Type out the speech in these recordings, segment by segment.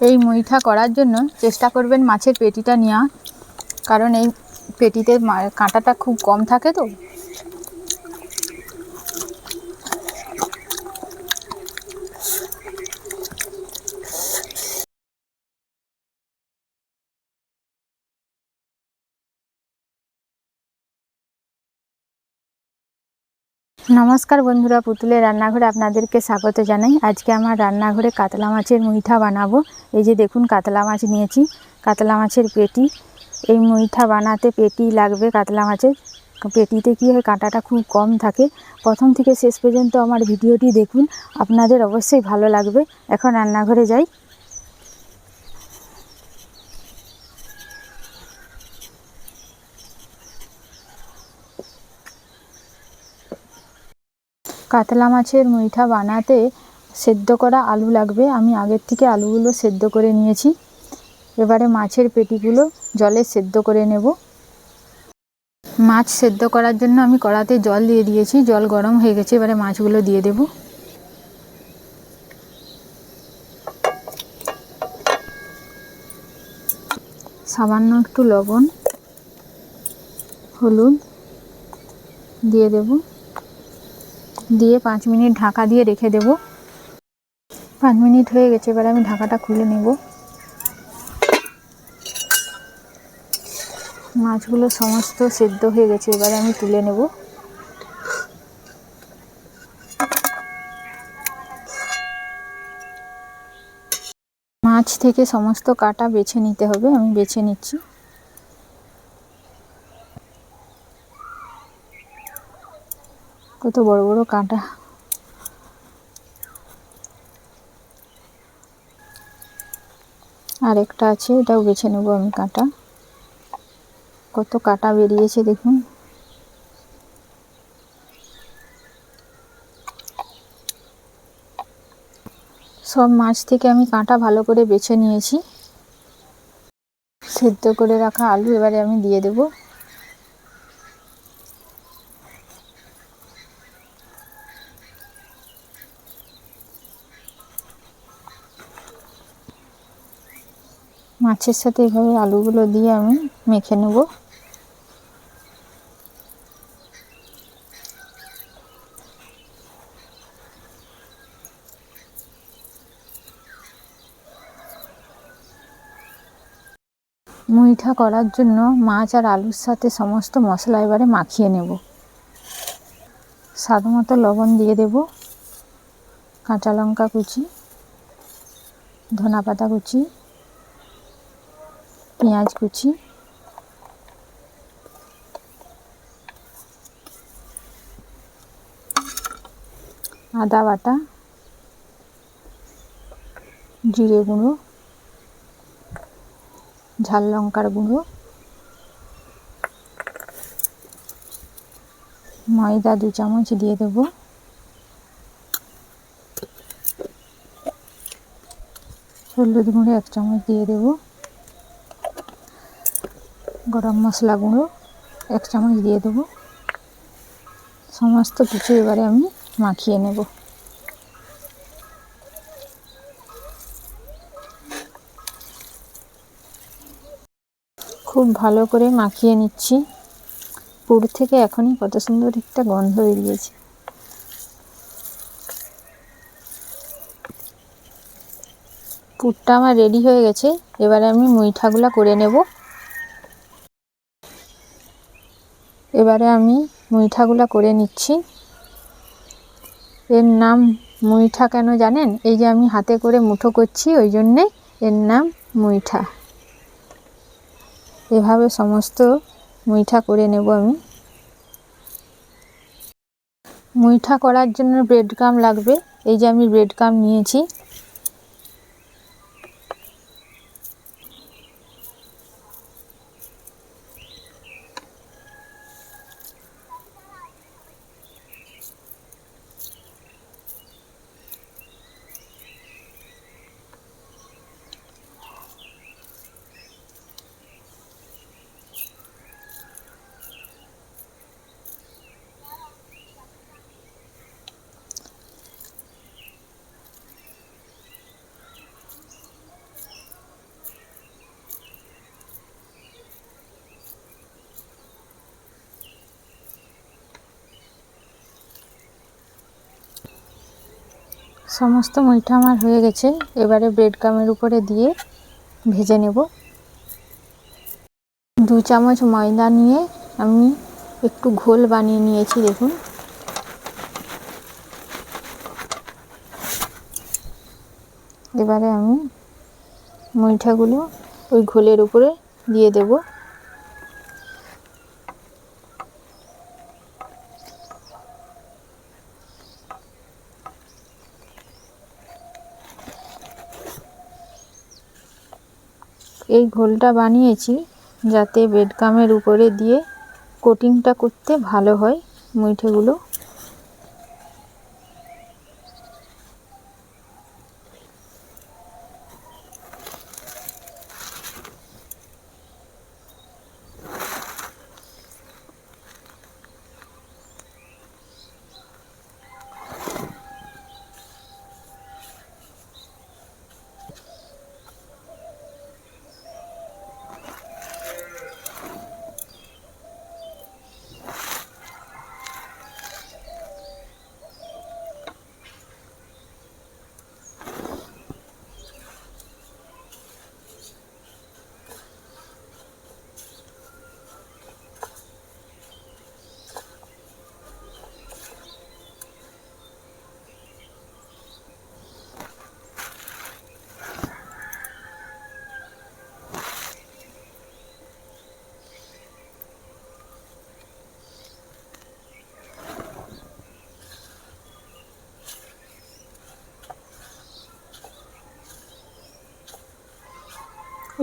এই মুইঠা করার জন্য চেষ্টা করবেন মাছের পেটিটা নেওয়া। কারণ এই পেটিতে কাঁটাটা খুব কম থাকে তো। নমস্কার বন্ধুরা, পুতুলের রান্নাঘরে আপনাদেরকে স্বাগত জানাই। আজকে আমার রান্নাঘরে কাতলা মাছের মুইঠা বানাবো। এই যে দেখুন, কাতলা মাছ নিয়েছি। কাতলা মাছের পেটি, এই মুইঠা বানাতে পেটি লাগবে কাতলা মাছের। পেটিতে কী হয়, কাঁটাটা খুব কম থাকে। প্রথম থেকে শেষ পর্যন্ত আমার ভিডিওটি দেখুন। আপনাদের অবশ্যই ভালো লাগবে। এখন রান্নাঘরে যাই। কাতলা মাছের মুইঠা বানাতে সেদ্ধ করা আলু লাগবে। আমি আগের থেকে আলুগুলো সেদ্ধ করে নিয়েছি। এবারে মাছের পেটিগুলো জলে সেদ্ধ করে নেব। মাছ সেদ্ধ করার জন্য আমি কড়াতে জল দিয়ে দিয়েছি। জল গরম হয়ে গেছে, এবারে মাছগুলো দিয়ে দেব। সামান্য একটু লবণ, হলুদ দিয়ে দেবো। দিয়ে পাঁচ মিনিট ঢাকা দিয়ে রেখে দেব। পাঁচ মিনিট হয়ে গেছে, এবার আমি ঢাকাটা খুলে নেব। মাছগুলো সমস্ত সেদ্ধ হয়ে গেছে, এবারে আমি তুলে নেব। মাছ থেকে সমস্ত কাটা বেছে নিতে হবে, আমি বেছে নিচ্ছি। কত বড় বড় কাঁটা। আর একটা আছে, এটাও বেছে নেব আমি কাঁটা। কত কাঁটা বেরিয়েছে দেখুন। সব মাছ থেকে আমি কাঁটা ভালো করে বেছে নিয়েছি। সেদ্ধ করে রাখা আলু এবারে আমি দিয়ে দেবো। মাছের সাথে এভাবে আলুগুলো দিয়ে আমি মেখে নেব। মুইঠা করার জন্য মাছ আর আলুর সাথে সমস্ত মশলা এবারে মাখিয়ে নেব। স্বাদ মতো লবণ দিয়ে দেব, কাঁচা লঙ্কা কুচি ধনা পাতা কুচি পেঁয়াজ কুচি। আদা বাটা। জিরে গুঁড়ো। ঝাল লঙ্কার গুঁড়ো। ময়দা দু চামচ দিয়ে দেবো। হলুদ গুঁড়ো এক চামচ দিয়ে দেবো। গরম মশলা গুঁড়ো, এক চামচ দিয়ে দেবো। সমস্ত কিছু এবারে আমি মাখিয়ে নেব। খুব ভালো করে মাখিয়ে নিচ্ছি। পুর থেকে এখনই কত সুন্দর একটা গন্ধ বেরিয়েছে। পুরটা আমার রেডি হয়ে গেছে। এবারে আমি মুইঠাগুলা করে নেব। এবারে আমি মুইঠাগুলা করে নিচ্ছি। এর নাম মুইঠা কেন জানেন? এই যে আমি হাতে করে মুঠো করছি, ওই জন্যে এর নাম মুইঠা। এভাবে সমস্ত মুইঠা করে নেব আমি। মুইঠা করার জন্য ব্রেড গাম লাগবে। এই যে আমি ব্রেড গাম নিয়েছি। সমস্ত মুইঠা আমার হয়ে গেছে। এবারে ব্রেড কামের উপরে দিয়ে ভেজে নেব। দু চামচ ময়দা নিয়ে আমি একটু ঘোল বানিয়ে নিয়েছি, দেখুন। এবারে আমি মুইঠাগুলো ওই ঘোলের উপরে দিয়ে দেব। এই ঘোলটা বানিয়েছি যাতে বেডকামের উপরে দিয়ে কোটিংটা করতে ভালো হয় মুইঠেগুলো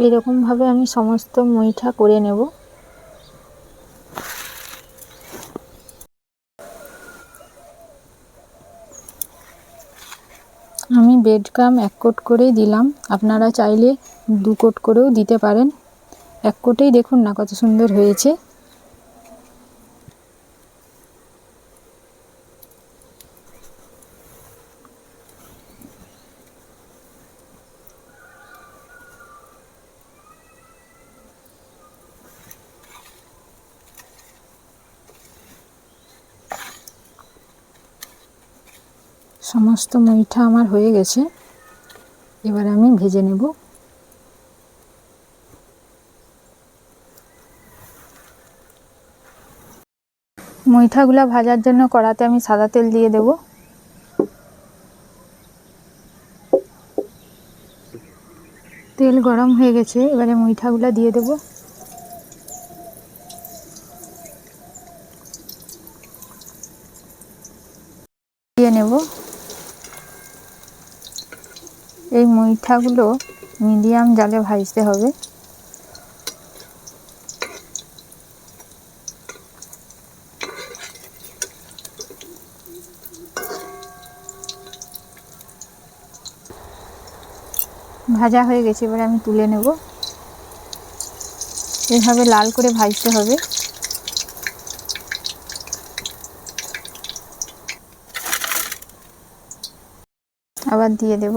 এরকমভাবে আমি সমস্ত মুইঠা করে নেব। আমি বেড কাম এক কোট করেই দিলাম। আপনারা চাইলে দু কোট করেও দিতে পারেন। এক কোটেই দেখুন না কত সুন্দর হয়েছে। সমস্ত মুইঠা আমার হয়ে গেছে। এবার আমি ভেজে নেব। মুইঠাগুলা ভাজার জন্য কড়াতে আমি সাদা তেল দিয়ে দেব। তেল গরম হয়ে গেছে, এবারে মুইঠাগুলা দিয়ে দেব দিয়ে নেব এই মুইঠাগুলো মিডিয়াম জালে ভাজতে হবে। ভাজা হয়ে গেছে, এবারে আমি তুলে নেব। এভাবে লাল করে ভাজতে হবে। আবার দিয়ে দেব।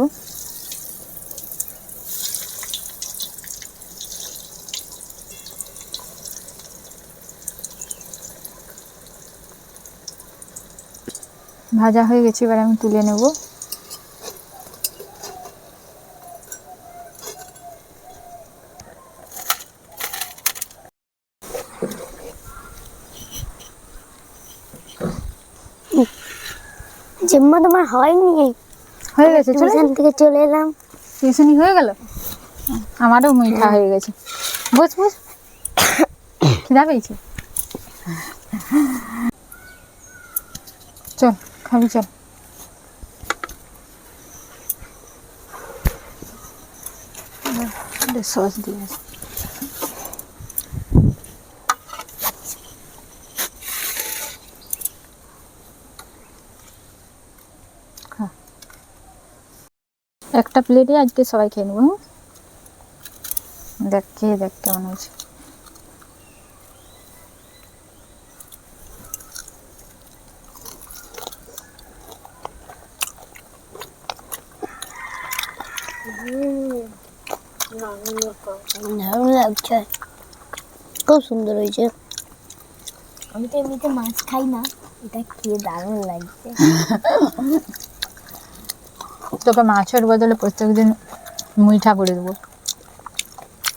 ভাজা হয়ে গেছে এবার আমি তুলে নেব। জিম্মা তোমার হয়নি? হয়ে গেছে চলে টিউশন থেকে চলে এলাম। টিউশনি হয়ে গেল? আমারও মিঠা হয়ে গেছে। বস বস। খিদা পেয়েছে? চল। খাবি চল সস দিয়ে। একটা প্লেটে আজকে সবাই খেয়ে নেব হ্যাঁ? দেখ খেয়ে দেখ কেমন হয়েছে দারুণ লাগছে খুব সুন্দর হয়েছে আমি তো এমনিতে মাছ খাই না এটা খেয়ে দারুণ লাগছে তোকে মাছের বদলে প্রত্যেকদিন মুইঠা করে দেবো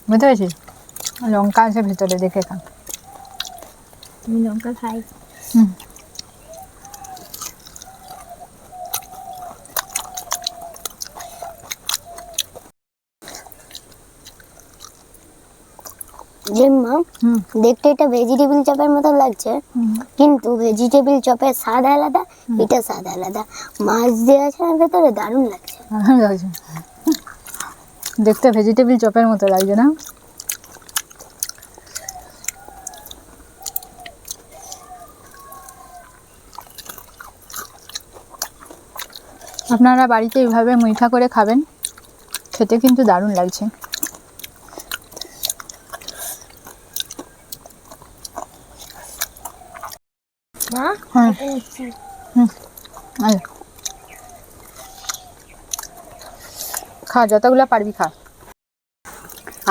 বুঝতে পেরেছিস লঙ্কা আছে ভিতরে দেখে খা তুমি লঙ্কা খাই হুম যে মা দেখতে এটা ভেজিটেবিল চপের মতো লাগছে। কিন্তু ভেজিটেবিল চপের স্বাদ আলাদা এটা স্বাদ আলাদা। মাছ দেওয়া আছে ভেতরে দারুণ লাগছে। লাগছে দেখতে ভেজিটেবিল চপের মতো লাগছে না? আপনারা বাড়িতে এইভাবে মিঠা করে খাবেন খেতে কিন্তু দারুণ লাগছে মা হ্যাঁ এটা নিচ্ছি। আয়। খা যতগুলো পারবি খা।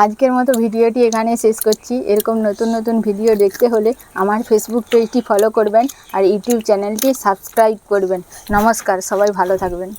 আজকের মতো ভিডিওটি এখানে শেষ করছি। এরকম নতুন নতুন ভিডিও দেখতে হলে আমার ফেসবুক পেজটি ফলো করবেন আর ইউটিউব চ্যানেলটি সাবস্ক্রাইব করবেন। নমস্কার সবাই ভালো থাকবেন।